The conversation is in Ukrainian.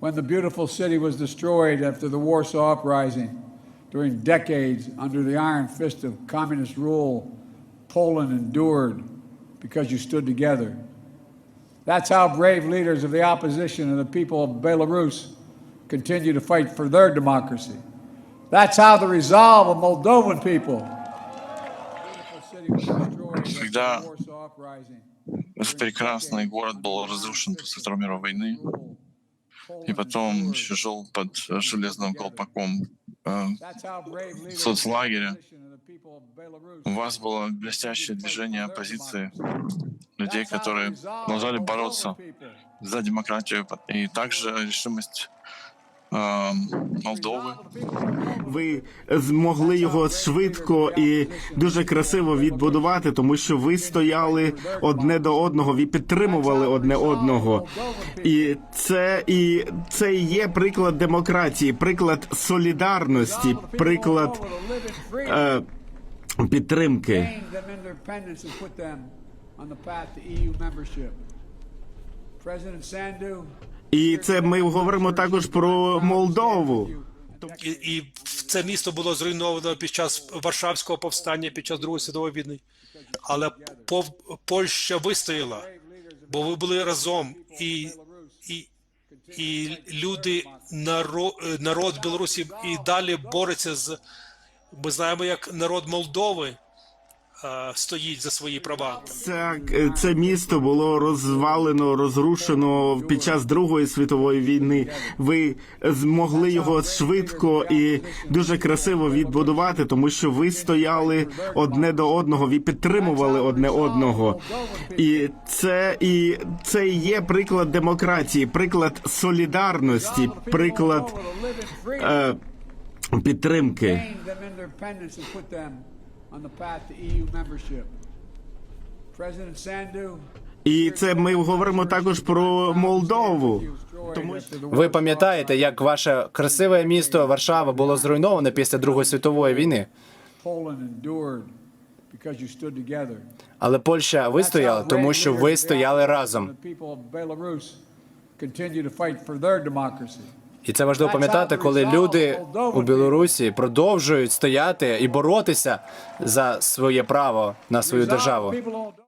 when the beautiful city was destroyed after the Warsaw Uprising, during decades under the iron fist of communist rule, Poland endured because you stood together. That's how brave leaders of the opposition and the people of Belarus continue to fight for their democracy. That's how the resolve of Moldovan people. Beautiful city was destroyed after Когда the Warsaw Uprising. Этот прекрасный город был разрушен после Второй мировой войны, и потом еще жил под э, железным колпаком э, соцлагеря. У вас было блестящее движение оппозиции, людей, которые продолжали бороться за демократию, и также решимость э, Молдовы Ви змогли його швидко і дуже красиво відбудувати, тому що ви стояли одне до одного, ви підтримували одне одного. І це і це і є приклад демократії, приклад солідарності, приклад е, підтримки. President Sandu, І це ми говоримо також про Молдову. І, і це місто було зруйновано під час Варшавського повстання, під час Другої світової війни. Але Польща вистояла, бо ви були разом, і, і, і люди, народ, народ Білорусі і далі бореться з. Ми знаємо, як народ Молдови стоїть за свої права. Це, це місто було розвалено, розрушено під час Другої світової війни. Ви змогли його швидко і дуже красиво відбудувати, тому що ви стояли одне до одного, ви підтримували одне одного. І це і це є приклад демократії, приклад солідарності, приклад е, підтримки. On the path to EU membership. President Sandu, І це ми говоримо також про Молдову. тому Ви пам'ятаєте, як ваше красиве місто Варшава було зруйноване після Другої світової війни? Але Польща вистояла, тому що ви стояли разом. І це важливо пам'ятати, коли люди у Білорусі продовжують стояти і боротися за своє право на свою державу.